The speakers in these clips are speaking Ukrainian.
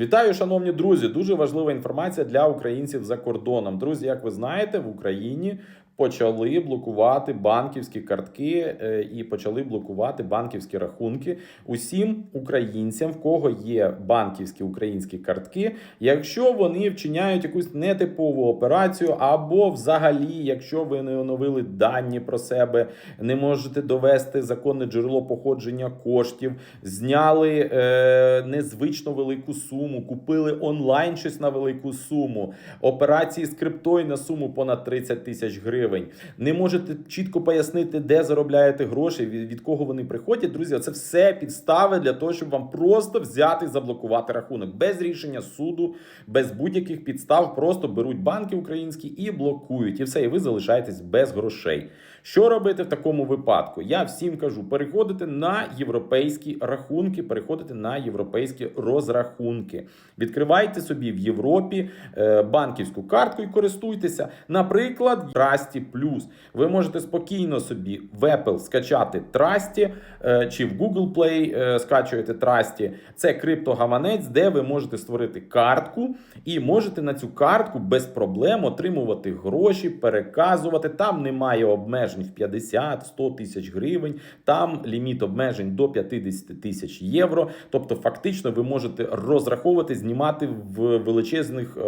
Вітаю, шановні друзі! Дуже важлива інформація для українців за кордоном. Друзі, як ви знаєте, в Україні почали блокувати банківські картки е, і почали блокувати банківські рахунки усім українцям, в кого є банківські українські картки, якщо вони вчиняють якусь нетипову операцію, або взагалі, якщо ви не оновили дані про себе, не можете довести законне джерело походження коштів, зняли е, незвично велику суму, купили онлайн щось на велику суму, операції з криптою на суму понад 30 тисяч гривень. Не можете чітко пояснити, де заробляєте гроші, від, кого вони приходять. Друзі, це все підстави для того, щоб вам просто взяти і заблокувати рахунок без рішення суду, без будь-яких підстав. Просто беруть банки українські і блокують. І все, і ви залишаєтесь без грошей. Що робити в такому випадку? Я всім кажу: переходити на європейські рахунки, переходити на європейські розрахунки. Відкривайте собі в Європі е, банківську картку і користуйтеся. Наприклад, Plus. Ви можете спокійно собі в Apple скачати Trusty, е, чи в Google Play е, скачуєте Trusty. Це криптогаманець, де ви можете створити картку і можете на цю картку без проблем отримувати гроші, переказувати. Там немає обмежень в 50-100 тисяч гривень, там ліміт обмежень до 50 тисяч євро. Тобто, фактично, ви можете розраховувати, знімати в величезних е,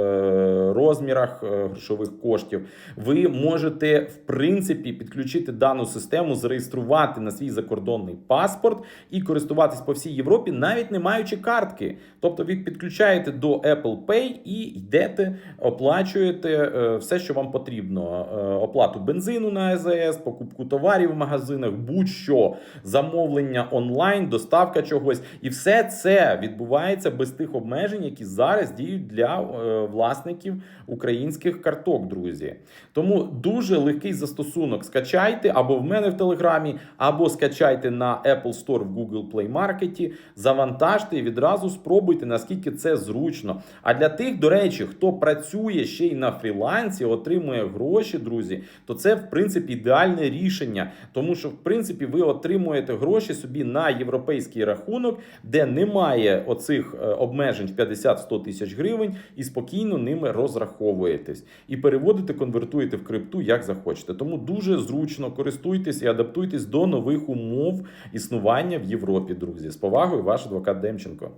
розмірах грошових коштів. Ви можете, в принципі, підключити дану систему, зареєструвати на свій закордонний паспорт і користуватись по всій Європі, навіть не маючи картки. Тобто, ви підключаєте до Apple Pay і йдете, оплачуєте е, все, що вам потрібно: Е, оплату бензину на АЗС, покупку товарів в магазинах, будь-що, замовлення онлайн, доставка чогось, і все це відбувається без тих обмежень, які зараз діють для е, власників українських карток, друзі. Тому дуже легкий застосунок. Скачайте або в мене в Телеграмі, або скачайте на Apple Store в Google Play Market, завантажте і відразу спробуйте, наскільки це зручно. А для тих, до речі, хто працює ще й на фрілансі, отримує гроші, друзі, то це в принципі ідеальне рішення, тому що в принципі ви отримуєте гроші собі на європейський рахунок, де немає оцих е, обмежень в 50-100 тисяч гривень, і спокійно ними розраховуєтесь і переводите, конвертуєте в крипту як захочете. Тому дуже зручно користуйтесь і адаптуйтесь до нових умов існування в Європі, друзі. З повагою, ваш адвокат Демченко.